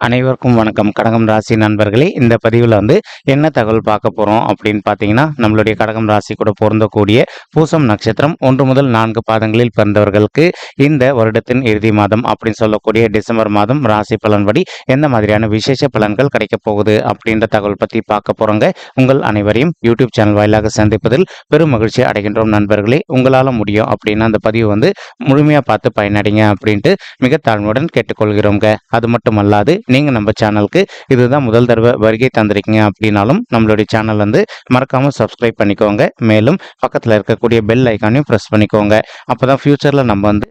அனைவருக்கும் வணக்கம். கடகம் ராசி நண்பர்களே இந்த பதிவில் வந்து என்ன தகவல் பார்க்க போகிறோம் அப்படின்னு பார்த்தீங்கன்னா நம்மளுடைய கடகம் ராசி கூட பொருந்தக்கூடிய பூசம் நட்சத்திரம் ஒன்று முதல் நான்கு பாதங்களில் பிறந்தவர்களுக்கு இந்த வருடத்தின் இறுதி மாதம் அப்படின்னு சொல்லக்கூடிய டிசம்பர் மாதம் ராசி பலன்படி எந்த மாதிரியான விசேஷ பலன்கள் கிடைக்கப் போகுது அப்படின்ற தகவல் பற்றி பார்க்க போகிறோங்க உங்கள் அனைவரையும் யூடியூப் சேனல் வாயிலாக சந்திப்பதில் பெரும் மகிழ்ச்சி அடைகின்றோம் நண்பர்களே. உங்களால் முடியும் அப்படின்னா அந்த பதிவு வந்து முழுமையாக பார்த்து பயனடைங்க அப்படின்ட்டு மிக தாழ்மையுடன் கேட்டுக்கொள்கிறோங்க. அது மட்டுமல்லாது நீங்கள் நம்ம சேனலுக்கு இதுதான் முதல் தடவை வருகை தந்திருக்கீங்க அப்படின்னாலும் நம்மளுடைய சேனல் வந்து மறக்காமல் சப்ஸ்கிரைப் பண்ணிக்கோங்க. மேலும் பக்கத்தில் இருக்கக்கூடிய பெல் ஐக்கானையும் ப்ரெஸ் பண்ணிக்கோங்க. அப்போ தான் ஃப்யூச்சரில் நம்ம வந்து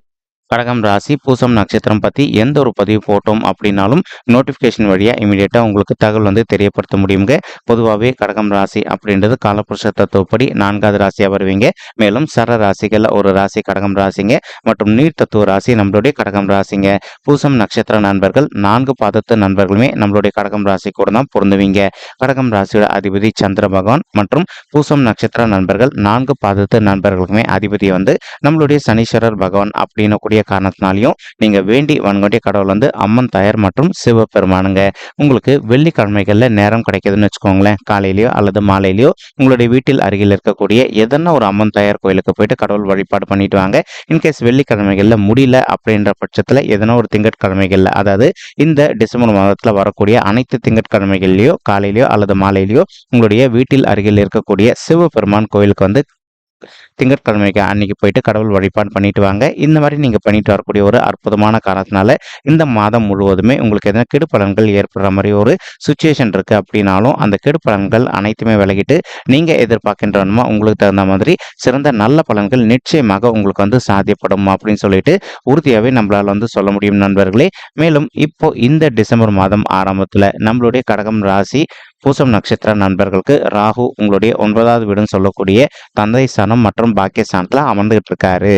கடகம் ராசி பூசம் நட்சத்திரம் பற்றி எந்த ஒரு பதிவு போட்டோம் அப்படின்னாலும் நோட்டிஃபிகேஷன் வழியாக இமீடியட்டாக உங்களுக்கு தகவல் வந்து தெரியப்படுத்த முடியுங்க. பொதுவாகவே கடகம் ராசி அப்படின்றது காலப்புருஷ தத்துவப்படி நான்காவது ராசியாக வருவீங்க. மேலும் சர ராசிகளில் ஒரு ராசி கடகம் ராசிங்க. மற்றும் நீர் தத்துவ ராசி நம்மளுடைய கடகம் ராசிங்க. பூசம் நட்சத்திர நண்பர்கள் நான்கு பாதத்து நண்பர்களுமே நம்மளுடைய கடகம் ராசி கூட தான் பொருந்துவீங்க. கடகம் ராசியோட அதிபதி சந்திர பகவான் மற்றும் பூசம் நட்சத்திர நண்பர்கள் நான்கு பாதத்து நண்பர்களுக்குமே அதிபதி வந்து நம்மளுடைய சனீஸ்வரர் பகவான் அப்படின்னு கூடிய காரணத்தினாலையும் நீங்க வேண்டி வணங்கக்கூடிய கடவுள் வந்து அம்மன் தாயார் மற்றும் சிவபெருமானுங்க. உங்களுக்கு வெள்ளிக்கிழமைகள்ல நேரம் கிடைக்குதுன்னு வச்சுக்கோங்களேன். காலையிலயோ அல்லது மாலையிலயோ உங்களுடைய வீட்டில் அருகில் இருக்கக்கூடிய எதனா ஒரு அம்மன் தாயார் கோயிலுக்கு போயிட்டு கடவுள் வழிபாடு பண்ணிட்டு வாங்க. இன்கேஸ் வெள்ளிக்கிழமைகள்ல முடியல அப்படின்ற பட்சத்துல எதனா ஒரு திங்கட்கிழமைகள்ல அதாவது இந்த டிசம்பர் மாதத்துல வரக்கூடிய அனைத்து திங்கட்கிழமைகள்லயோ காலையிலயோ அல்லது மாலையிலயோ உங்களுடைய வீட்டில் அருகில் இருக்கக்கூடிய சிவபெருமான் கோயிலுக்கு வந்து திங்கட்கிழமைக்கு அன்னைக்கு போயிட்டு கடவுள் வழிபாடு பண்ணிட்டு வாங்க. இந்த மாதிரி நீங்கள் பண்ணிட்டு வரக்கூடிய ஒரு அற்புதமான காரணத்தினால இந்த மாதம் முழுவதுமே உங்களுக்கு எதனா கெடு பலன்கள் ஏற்படுற மாதிரி ஒரு சுச்சுவேஷன் இருக்குது அப்படின்னாலும் அந்த கெடு பலன்கள் அனைத்துமே விலகிட்டு நீங்கள் எதிர்பார்க்கின்றனுமா உங்களுக்கு தகுந்த மாதிரி சிறந்த நல்ல பலன்கள் நிச்சயமாக உங்களுக்கு வந்து சாத்தியப்படும் அப்படின்னு சொல்லிட்டு உறுதியாகவே நம்மளால் வந்து சொல்ல முடியும் நண்பர்களே. மேலும் இப்போ இந்த டிசம்பர் மாதம் ஆரம்பத்தில் நம்மளுடைய கடகம் ராசி பூசம் நட்சத்திர நண்பர்களுக்கு ராகு உங்களுடைய ஒன்பதாவது வீடுன்னு சொல்லக்கூடிய தந்தை ஸ்தானம் மற்றும் பாக்கிய ஸ்தானத்தில் அமர்ந்துகிட்டு இருக்காரு.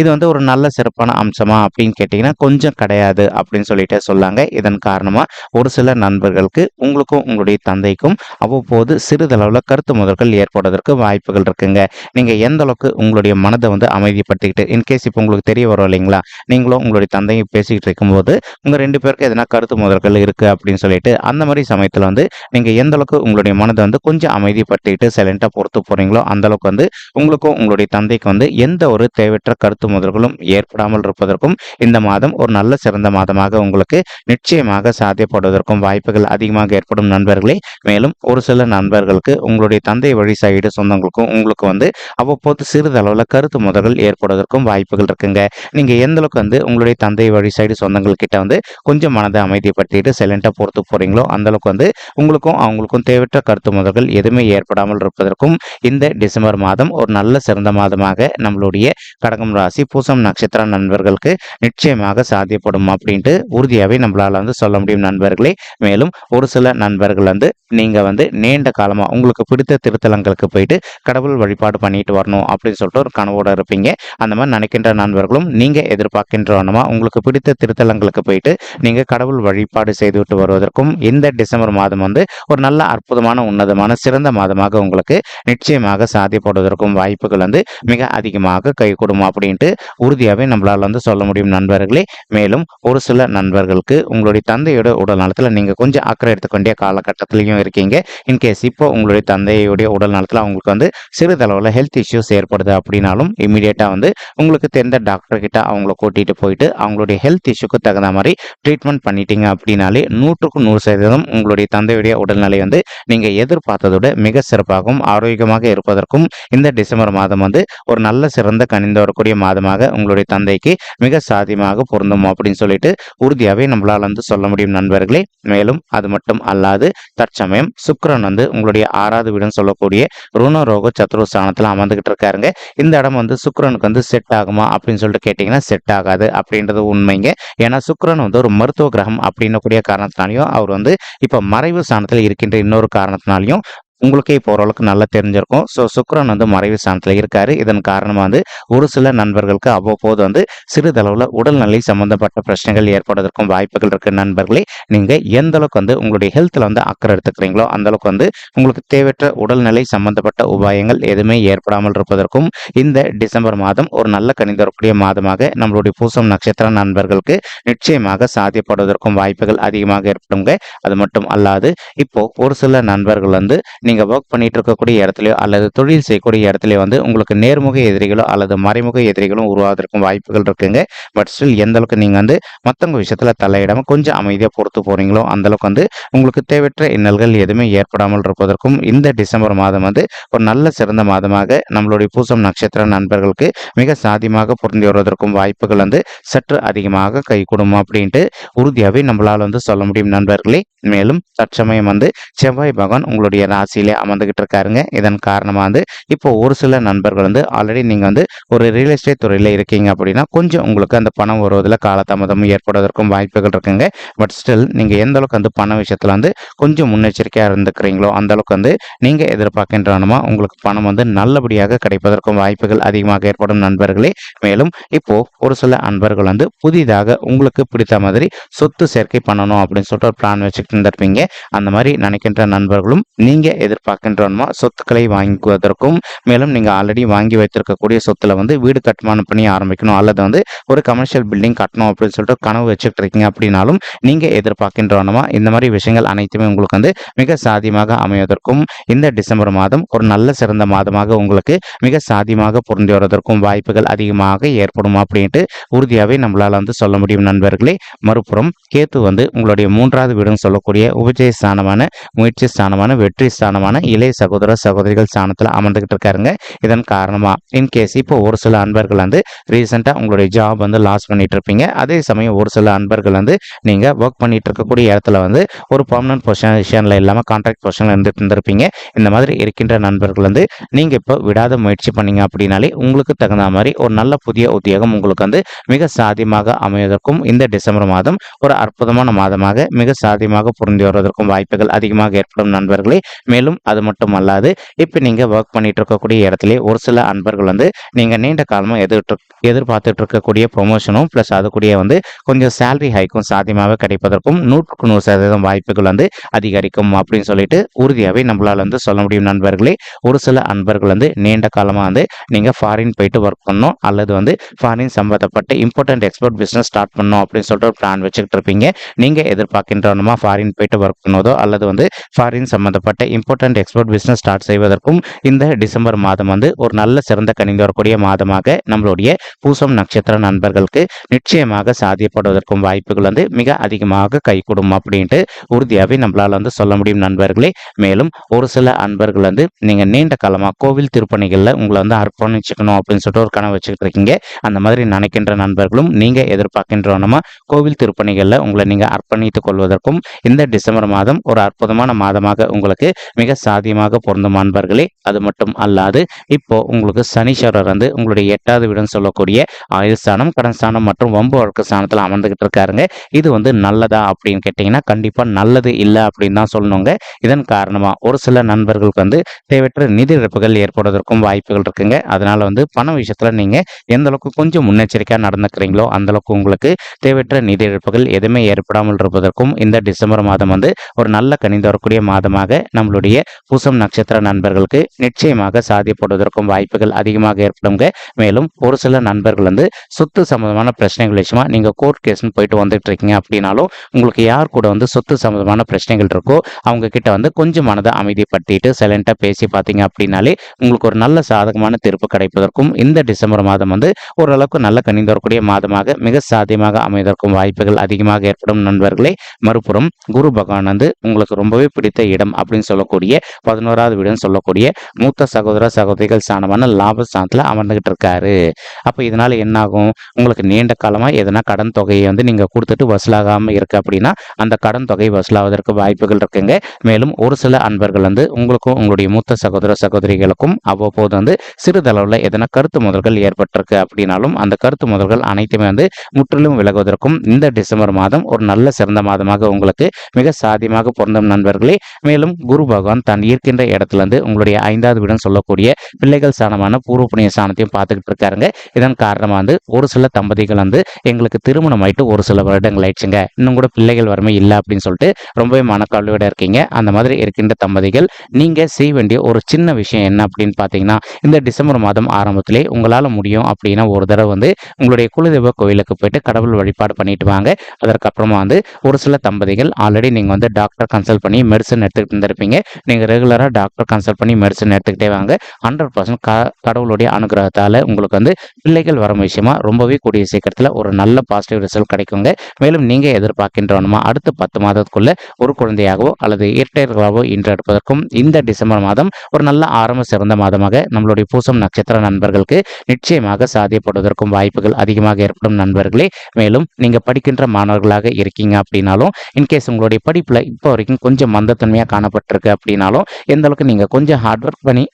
இது வந்து ஒரு நல்ல சிறப்பான அம்சமா அப்படின்னு கேட்டிங்கன்னா கொஞ்சம் கிடையாது அப்படின்னு சொல்லிட்டு சொல்லாங்க. இதன் காரணமாக ஒரு சில நண்பர்களுக்கு உங்களுக்கும் உங்களுடைய தந்தைக்கும் அவ்வப்போது சிறிதளவில் கருத்து முதல்கள் ஏற்படுவதற்கு வாய்ப்புகள் இருக்குங்க. நீங்கள் எந்த அளவுக்கு உங்களுடைய மனதை வந்து அமைதிப்படுத்திக்கிட்டு இன்கேஸ் இப்போ உங்களுக்கு தெரிய வரும் இல்லைங்களா? நீங்களும் உங்களுடைய தந்தையும் பேசிக்கிட்டு இருக்கும்போது உங்கள் ரெண்டு பேருக்கு எதனா கருத்து முதல்கள் இருக்குது அப்படின்னு சொல்லிட்டு அந்த மாதிரி சமயத்தில் வந்து நீங்கள் எந்த அளவுக்கு உங்களுடைய மனதை வந்து கொஞ்சம் அமைதிப்படுத்திக்கிட்டு சைலண்டாக பொறுத்து போகிறீங்களோ அந்த அளவுக்கு வந்து உங்களுக்கும் உங்களுடைய தந்தைக்கு வந்து எந்த ஒரு தேவையற்ற கருத்து முதல்களும் ஏற்படாமல் இருப்பதற்கும் இந்த மாதம் ஒரு நல்ல சிறந்த மாதமாக உங்களுக்கு நிச்சயமாக சாத்தியப்படுவதற்கும் வாய்ப்புகள் அதிகமாக ஏற்படும் நண்பர்களே. மேலும் ஒரு சில நண்பர்களுக்கு உங்களுடைய தந்தை வழி சைடு சொந்தங்களுக்கும் உங்களுக்கு வந்து அவ்வப்போது சிறிதளவில் கருத்து முதல்கள் ஏற்படுவதற்கும் வாய்ப்புகள் இருக்குங்க. நீங்கள் எந்த அளவுக்கு வந்து உங்களுடைய தந்தை வழி சைடு சொந்தங்கள் கிட்ட வந்து கொஞ்சம் மனதை அமைதிப்படுத்திட்டு சைலண்டாக பொறுத்து போகிறீங்களோ அந்த அளவுக்கு வந்து உங்களுக்கும் அவங்களுக்கும் தேவையற்ற கருத்து முதல்கள் எதுவுமே ஏற்படாமல் இருப்பதற்கும் இந்த டிசம்பர் மாதம் ஒரு நல்ல சிறந்த மாதமாக நம்மளுடைய கடகம் ராசி பூசம் நட்சத்திர நண்பர்களுக்கு நிச்சயமாக சாத்தியப்படும் அப்படின்ட்டு உறுதியாகவே நம்மளால் வந்து சொல்ல முடியும் நண்பர்களே. மேலும் ஒரு சில நண்பர்கள் வந்து நீங்கள் வந்து நீண்ட காலமாக உங்களுக்கு பிடித்த திருத்தலங்களுக்கு போயிட்டு கடவுள் வழிபாடு பண்ணிட்டு வரணும் அப்படின்னு சொல்லிட்டு ஒரு கனவோடு இருப்பீங்க. அந்த மாதிரி நினைக்கின்ற நண்பர்களும் நீங்கள் எதிர்பார்க்கின்ற உங்களுக்கு பிடித்த திருத்தலங்களுக்கு போயிட்டு நீங்கள் கடவுள் வழிபாடு செய்துவிட்டு வருவதற்கும் இந்த டிசம்பர் மாதம் வந்து ஒரு நல்ல அற்புதமான உன்னதமான சிறந்த மாதமாக உங்களுக்கு நிச்சயமாக சாத்தியப்படுவதற்கும் வாய்ப்புகள் வந்து மிக அதிகமாக கைகூடும் அப்படின்ட்டு உறுதியாகவே நம்மளால் வந்து சொல்ல முடியும் நண்பர்களே. மேலும் ஒரு சில நண்பர்களுக்கு உங்களுடைய தந்தையோட உடல் நலத்தில் நீங்கள் கொஞ்சம் அக்கறை எடுத்துக்கொண்டே காலகட்டத்திலையும் இருக்கீங்க. இன்கேஸ் இப்போ உங்களுடைய தந்தையுடைய உடல் நலத்தில் அவங்களுக்கு வந்து சிறிதளவில் ஹெல்த் இஷ்யூஸ் ஏற்படுது அப்படின்னாலும் இமீடியட்டாக வந்து உங்களுக்கு தெரிந்த டாக்டர் கிட்ட அவங்கள கூட்டிகிட்டு போயிட்டு அவங்களுடைய ஹெல்த் இஷ்யூக்கு தகுந்த மாதிரி ட்ரீட்மெண்ட் பண்ணிட்டீங்க அப்படின்னாலே நூற்றுக்கு நூறு சதவீதம் உங்களுடைய தந்தையுடைய உடல்நல வந்து நீங்கள் எதிர்பார்த்ததோட மிக சிறப்பாகவும் ஆரோக்கியமாக இருப்பதற்கும் இந்த டிசம்பர் மாதம் வந்து ஒரு நல்ல சிறந்த கணிந்து வரக்கூடிய மாதமாக உங்களுடைய தந்தைக்கு மிக சாத்தியமாக பொருந்தும் அப்படின்னு சொல்லிட்டு உறுதியாகவே நம்மளால் வந்து சொல்ல முடியும் நண்பர்களே. மேலும் அது மட்டும் அல்லாது தற்சமயம் சுக்கரன் வந்து உங்களுடைய ஆறாவது வீடுன்னு சொல்லக்கூடிய ருணரோக சத்ரு ஸ்தானத்தில் அமர்ந்துகிட்டு இருக்காருங்க. இந்த இடம் வந்து சுக்கிரனுக்கு வந்து செட் ஆகுமா அப்படின்னு சொல்லிட்டு கேட்டிங்கன்னா செட் ஆகாது அப்படின்றது உண்மைங்க. ஏன்னா சுக்கரன் வந்து ஒரு மருத்துவ கிரகம் அப்படின்னக்கூடிய காரணத்தினாலையும் அவர் வந்து இப்போ மறைவு ஸ்தானத்தில் இருக்கின்ற இன்னொரு காரணத்தினாலையும் உங்களுக்கே இப்போ ஓரளவுக்கு நல்லா தெரிஞ்சிருக்கும். ஸோ சுக்கிரன் வந்து மறைவு ஸ்தானத்தில் இருக்காரு. இதன் காரணமாக வந்து ஒரு சில நண்பர்களுக்கு அவ்வப்போது வந்து சிறிதளவில் உடல்நிலை சம்பந்தப்பட்ட பிரச்சனைகள் ஏற்படுவதற்கும் வாய்ப்புகள் இருக்கு. நண்பர்களே நீங்க எந்த அளவுக்கு வந்து உங்களுடைய ஹெல்த்தில் வந்து அக்கறை எடுத்துக்கிறீங்களோ அந்த அளவுக்கு வந்து உங்களுக்கு தேவையற்ற உடல்நிலை சம்பந்தப்பட்ட உபாயங்கள் எதுவுமே ஏற்படாமல் இருப்பதற்கும் இந்த டிசம்பர் மாதம் ஒரு நல்ல கணிந்து வரக்கூடிய மாதமாக நம்மளுடைய பூசம் நட்சத்திர நண்பர்களுக்கு நிச்சயமாக சாத்தியப்படுவதற்கும் வாய்ப்புகள் அதிகமாக ஏற்படுங்க. அது மட்டும் அல்லாது இப்போ ஒரு சில நண்பர்கள் வந்து நீங்கள் ஒர்க் பண்ணிட்டு இருக்கக்கூடிய இடத்துலையோ அல்லது தொழில் செய்யக்கூடிய இடத்துலையோ வந்து உங்களுக்கு நேர்முக எதிரிகளோ அல்லது மறைமுக எதிரிகளும் உருவாவதற்கும் வாய்ப்புகள் இருக்குங்க. பட் ஸ்டில் எந்த அளவுக்கு நீங்கள் வந்து மற்றவங்க விஷயத்தில் தலையிடாமல் கொஞ்சம் அமைதியாக பொறுத்து போறீங்களோ அந்த அளவுக்கு வந்து உங்களுக்கு தேவையற்ற இன்னல்கள் எதுவுமே ஏற்படாமல் இருப்பதற்கும் இந்த டிசம்பர் மாதம் வந்து ஒரு நல்ல சிறந்த மாதமாக நம்மளுடைய பூசம் நட்சத்திர நண்பர்களுக்கு மிக சாதியமாக பொருந்தி வருவதற்கும் வாய்ப்புகள் வந்து சற்று அதிகமாக கைகூடும் அப்படின்ட்டு உறுதியாகவே நம்மளால் வந்து சொல்ல முடியும் நண்பர்களே. மேலும் தற்சமயம் வந்து செவ்வாய் பகவான் உங்களுடைய ராசி ராசியிலே அமர்ந்துகிட்டு இருக்காருங்க. இதன் காரணமாக வந்து இப்போ ஒரு சில நண்பர்கள் வந்து ஆல்ரெடி நீங்கள் வந்து ஒரு ரியல் எஸ்டேட் துறையில் இருக்கீங்க அப்படின்னா கொஞ்சம் உங்களுக்கு அந்த பணம் வருவதில் காலதாமதம் ஏற்படுவதற்கும் வாய்ப்புகள் இருக்குங்க. பட் ஸ்டில் நீங்கள் எந்த அளவுக்கு வந்து பண விஷயத்தில் வந்து கொஞ்சம் முன்னெச்சரிக்கையாக இருந்துக்கிறீங்களோ அந்த அளவுக்கு வந்து நீங்கள் எதிர்பார்க்கின்றனமா உங்களுக்கு பணம் வந்து நல்லபடியாக கிடைப்பதற்கும் வாய்ப்புகள் அதிகமாக ஏற்படும் நண்பர்களே. மேலும் இப்போ ஒரு சில அன்பர்கள் வந்து புதிதாக உங்களுக்கு பிடித்த மாதிரி சொத்து சேர்க்கை பண்ணணும் அப்படின்னு சொல்லிட்டு ஒரு பிளான் வச்சுக்கிட்டு இருந்திருப்பீங்க. அந்த மாதிரி நினைக்கின்ற நண்பர்களும் நீங்கள் எதிர்பார்க்கின்றோமோ சொத்துக்களை வாங்குவதற்கும் மேலும் நீங்கள் ஆல்ரெடி வாங்கி வைத்திருக்கக்கூடிய சொத்துல வந்து வீடு கட்டுமானம் பண்ணி ஆரம்பிக்கணும் அல்லது வந்து ஒரு கமர்ஷியல் பில்டிங் கட்டணும் அப்படின்னு சொல்லிட்டு கனவு வச்சுட்டு இருக்கீங்க அப்படின்னாலும் நீங்கள் எதிர்பார்க்கின்றோனமா இந்த மாதிரி விஷயங்கள் அனைத்துமே உங்களுக்கு வந்து மிக சாதியமாக அமைவதற்கும் இந்த டிசம்பர் மாதம் ஒரு நல்ல சிறந்த மாதமாக உங்களுக்கு மிக சாதியமாக பொருந்தி வருவதற்கும் வாய்ப்புகள் அதிகமாக ஏற்படும் அப்படின்ட்டு உறுதியாகவே நம்மளால் வந்து சொல்ல முடியும் நண்பர்களே. மறுபுறம் கேத்து வந்து உங்களுடைய மூன்றாவது வீடுன்னு சொல்லக்கூடிய உபஜய ஸ்தானமான முயற்சி ஸ்தானமான வெற்றி ஸ்தானமான இளைய சகோதர சகோதரிகள் ஸ்தானத்தில் அமர்ந்துகிட்டு இருக்காருங்க. இதன் காரணமா இன்கேஸ் இப்போ ஒரு சில அன்பர்கள் வந்து ரீசெண்டாக உங்களுடைய ஜாப் வந்து லாஸ் பண்ணிட்டு இருப்பீங்க. அதே சமயம் ஒரு சில அன்பர்கள் வந்து நீங்க ஒர்க் பண்ணிட்டு இருக்கக்கூடிய இடத்துல வந்து ஒரு பர்மனன்ட் பொசிஷன்ல இல்லாமல் கான்ட்ராக்ட் பொசிஷன்ல இருந்துட்டு இருந்திருப்பீங்க. இந்த மாதிரி இருக்கின்ற நண்பர்கள் வந்து நீங்க இப்போ விடாத முயற்சி பண்ணீங்க அப்படின்னாலே உங்களுக்கு தகுந்த மாதிரி ஒரு நல்ல புதிய உத்தியோகம் உங்களுக்கு வந்து மிக சாதியமாக அமைவதற்கும் இந்த டிசம்பர் மாதம் ஒரு அற்புதமான மாதமாக மிக சாதியமாக புரிந்து வருவதற்கும் வாய்ப்புகள் அதிகமாக ஏற்படும் நண்பர்களே. மேலும் அது மட்டும் அல்லாது இப்போ நீங்க ஒர்க் பண்ணிட்டு இருக்கக்கூடிய இடத்துல ஒரு சில அன்பர்கள் வந்து நீங்க நீண்ட காலமாக எதிர்த்து எதிர்பார்த்துட்டு இருக்கக்கூடிய ப்ரொமோஷனும் ப்ளஸ் அது கூடிய வந்து கொஞ்சம் சேலரி ஹைக்கும் சாத்தியமாக கிடைப்பதற்கும் நூற்றுக்கு நூறு சதவீதம் வாய்ப்புகள் வந்து அதிகரிக்கும் அப்படின்னு சொல்லிட்டு உறுதியாகவே நம்மளால் வந்து சொல்ல முடியும் நண்பர்களே. ஒரு சில அன்பர்கள் வந்து நீண்ட காலமாக வந்து நீங்கள் ஃபாரின் போயிட்டு ஒர்க் பண்ணணும் அல்லது வந்து ஃபாரின் சம்பந்தப்பட்ட இம்பார்ட்டன்ட் எக்ஸ்போர்ட் பிஸ்னஸ் ஸ்டார்ட் பண்ணணும் அப்படின்னு சொல்லிட்டு ஒரு பிளான் வச்சுக்கிட்டு இருப்பீங்க நீங்கள் எதிர்பார்க்கின்றனமா ஃபாரின் போயிட்டு ஒர்க் பண்ணுவதோ அல்லது வந்து ஃபாரின் சம்பந்தப்பட்ட இம்பார்ட்டன்ட் எக்ஸ்போர்ட் பிஸ்னஸ் ஸ்டார்ட் செய்வதற்கும் இந்த டிசம்பர் மாதம் வந்து ஒரு நல்ல சிறந்த கணிந்து வரக்கூடிய மாதமாக நம்மளுடைய பூசம் நட்சத்திர நண்பர்களுக்கு நிச்சயமாக சாதியப்படுவதற்கும் வாய்ப்புகள் வந்து மிக அதிகமாக கைகூடும் அப்படின்ட்டு உறுதியாகவே நம்மளால் வந்து சொல்ல முடியும் நண்பர்களே. மேலும் ஒரு சில அன்பர்கள் வந்து நீங்கள் நீண்ட காலமாக கோவில் திருப்பணிகளில் உங்களை வந்து அர்ப்பணிச்சுக்கணும் அப்படின்னு சொல்லிட்டு ஒரு கனவு வச்சுக்கிட்டு இருக்கீங்க அந்த மாதிரி நினைக்கின்ற நண்பர்களும் நீங்கள் எதிர்பார்க்கின்றவனமா கோவில் திருப்பணிகளில் உங்களை நீங்கள் அர்ப்பணித்துக் கொள்வதற்கும் இந்த டிசம்பர் மாதம் ஒரு அற்புதமான மாதமாக உங்களுக்கு மிக சாதியமாக பொருந்தும் அன்பர்களே அது மட்டும் அல்லாது இப்போ உங்களுக்கு சனீஸ்வரர் வந்து உங்களுடைய எட்டாவது வீடுன்னு சொல்லக்கூடிய ஆயுள் ஸ்தானம் கடன் ஸ்தானம் மற்றும் வம்பு வழக்கு ஸ்தானத்தில் அமர்ந்துகிட்டு இருக்காருங்க. இது வந்து நல்லதா அப்படின்னு கேட்டிங்கன்னா கண்டிப்பாக நல்லது இல்லை அப்படின்னு தான் சொல்லணுங்க. இதன் காரணமாக ஒரு சில நண்பர்களுக்கு வந்து தேவையற்ற நிதி இழப்புகள் ஏற்படுவதற்கும் வாய்ப்புகள் இருக்குங்க. அதனால வந்து பண விஷயத்தில் நீங்கள் எந்த அளவுக்கு கொஞ்சம் முன்னெச்சரிக்கையாக நடந்துக்கிறீங்களோ அந்த அளவுக்கு உங்களுக்கு தேவையற்ற நிதி இழப்புகள் எதுவுமே ஏற்படாமல் இருப்பதற்கும் இந்த டிசம்பர் மாதம் வந்து ஒரு நல்ல கணிந்து வரக்கூடிய மாதமாக நம்மளுடைய பூசம் நட்சத்திர நண்பர்களுக்கு நிச்சயமாக சாதிப்படுவதற்கும் வாய்ப்புகள் அதிகமாக ஏற்படுங்க. மேலும் ஒரு சில நண்பர்கள் வந்து சொத்து சம்பந்தமான பிரச்சனைகள் விஷயமா நீங்கள் கோர்ட் கேஸ்னு போயிட்டு வந்துட்டு இருக்கீங்க அப்படின்னாலும் உங்களுக்கு யார் கூட வந்து சொத்து சம்பந்தமான பிரச்சனைகள் இருக்கோ அவங்க கிட்ட வந்து கொஞ்சம் மனதை அமைதிப்படுத்திட்டு சைலண்டாக பேசி பார்த்தீங்க அப்படின்னாலே உங்களுக்கு ஒரு நல்ல சாதகமான தீர்ப்பு கிடைப்பதற்கும் இந்த டிசம்பர் மாதம் வந்து ஓரளவுக்கு நல்ல கணிந்து வரக்கூடிய மாதமாக மிக சாத்தியமாக அமைவதற்கும் வாய்ப்புகள் அதிகமாக ஏற்படும் நண்பர்களே. மறுபுறம் குரு பகவான் வந்து உங்களுக்கு ரொம்பவே பிடித்த இடம் அப்படின்னு சொல்லக்கூடிய பதினோராவது வீடுன்னு சொல்லக்கூடிய மூத்த சகோதர சகோதரிகள் ஸ்தானமான லாபஸ்தானத்தில் அமர்ந்துகிட்டு இருக்காரு அப்போ இதனால என்ன ஆகும் உங்களுக்கு நீண்ட காலமாக எதனா கடன் தொகையை வந்து நீங்கள் கொடுத்துட்டு வசூலாகாமல் இருக்கு அப்படின்னா அந்த கடன் தொகை வசூலாவதற்கு வாய்ப்புகள் இருக்குங்க. மேலும் ஒரு சில அன்பர்கள் வந்து உங்களுக்கும் உங்களுடைய மூத்த சகோதர சகோதரிகளுக்கும் அவ்வப்போது வந்து சிறிதளவில் எதனா கருத்து முதல்கள் ஏற்பட்டிருக்கு அப்படின்னாலும் அந்த கருத்து முதல்கள் அனைத்துமே வந்து முற்றிலும் விலகுவதற்கும் இந்த டிசம்பர் மாதம் ஒரு நல்ல சிறந்த மாதமாக உங்களுக்கு மிக சாதியமாக பொருந்தும் நண்பர்களே. மேலும் குரு பகவான் பகவான் தான் இருக்கின்ற இடத்துல இருந்து உங்களுடைய ஐந்தாவது வீடுன்னு சொல்லக்கூடிய பிள்ளைகள் சாணமான பூர்வ புண்ணிய சாணத்தையும் பார்த்துக்கிட்டு இருக்காருங்க. இதன் காரணமாக வந்து ஒரு சில தம்பதிகள் வந்து எங்களுக்கு திருமணம் ஆயிட்டு ஒரு சில வருடங்கள் ஆயிடுச்சுங்க. இன்னும் கூட பிள்ளைகள் வறுமை இல்லை அப்படின்னு சொல்லிட்டு ரொம்பவே மனக்கவலையோட இருக்கீங்க. அந்த மாதிரி இருக்கின்ற தம்பதிகள் நீங்க செய்ய வேண்டிய ஒரு சின்ன விஷயம் என்ன அப்படின்னு பார்த்தீங்கன்னா இந்த டிசம்பர் மாதம் ஆரம்பத்திலே உங்களால் முடியும் அப்படின்னா ஒரு தடவை வந்து உங்களுடைய குலதெய்வ கோயிலுக்கு போயிட்டு கடவுள் வழிபாடு பண்ணிட்டு வாங்க. அதற்கப்புறமா வந்து ஒரு சில தம்பதிகள் ஆல்ரெடி நீங்கள் வந்து டாக்டர் கன்சல்ட் பண்ணி மெடிசன் எடுத்துக்கிட்டு இருந்திருப்பீங்க நீங்கள் ரெகுலராக டாக்டர் கன்சல்ட் பண்ணி மெடிசன் எடுத்துக்கிட்டே வாங்க. ஹண்ட்ரட் பர்சன்ட் க கடவுளுடைய அனுகிரகத்தால் உங்களுக்கு வந்து பிள்ளைகள் வரும் விஷயமா ரொம்பவே கூடிய சீக்கிரத்தில் ஒரு நல்ல பாசிட்டிவ் ரிசல்ட் கிடைக்குங்க. மேலும் நீங்கள் எதிர்பார்க்கின்றவனுமா அடுத்த பத்து மாதத்துக்குள்ள ஒரு குழந்தையாகவோ அல்லது இரட்டையர்களாகவோ இன்றெடுப்பதற்கும் இந்த டிசம்பர் மாதம் ஒரு நல்ல ஆரம்ப சிறந்த மாதமாக நம்மளுடைய பூசம் நட்சத்திர நண்பர்களுக்கு நிச்சயமாக சாத்தியப்படுவதற்கும் வாய்ப்புகள் அதிகமாக ஏற்படும் நண்பர்களே. மேலும் நீங்கள் படிக்கின்ற மாணவர்களாக இருக்கீங்க அப்படின்னாலும் இன்கேஸ் உங்களுடைய படிப்பில் இப்போ வரைக்கும் கொஞ்சம் மந்தத்தன்மையாக காணப்பட்டிருக்கு அப்படின்னாலும் எந்த அளவுக்கு நீங்கள் கொஞ்சம் ஹார்ட் ஒர்க் பண்ணி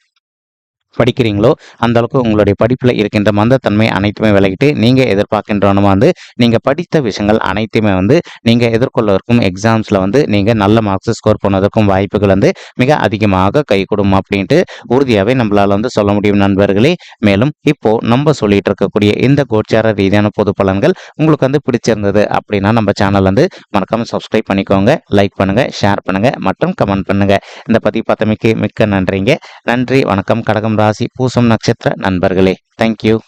படிக்கிறீங்களோ அந்த அளவுக்கு உங்களுடைய படிப்பில் இருக்கின்ற மந்தத்தன்மை அனைத்துமே விலகிட்டு நீங்கள் எதிர்பார்க்கின்றவனுமா வந்து நீங்கள் படித்த விஷயங்கள் அனைத்துமே வந்து நீங்கள் எதிர்கொள்வதற்கும் எக்ஸாம்ஸில் வந்து நீங்கள் நல்ல மார்க்ஸ் ஸ்கோர் பண்ணதற்கும் வாய்ப்புகள் வந்து மிக அதிகமாக கை கொடுக்கும் அப்படின்ட்டு உறுதியாகவே நம்மளால் வந்து சொல்ல முடியும் நண்பர்களே. மேலும் இப்போ நம்ம சொல்லிட்டு இருக்கக்கூடிய இந்த கோச்சார ரீதியான பொது பலன்கள் உங்களுக்கு வந்து பிடிச்சிருந்தது அப்படின்னா நம்ம சேனல் வந்து மறக்காம சப்ஸ்கிரைப் பண்ணிக்கோங்க லைக் பண்ணுங்க ஷேர் பண்ணுங்க மற்றும் கமெண்ட் பண்ணுங்க. இந்த பதிவு பார்த்தமைக்கு மிக்க நன்றிங்க. நன்றி வணக்கம் கடகம் ராசி பூசம் நட்சத்திர நண்பர்களே. தேங்க்யூ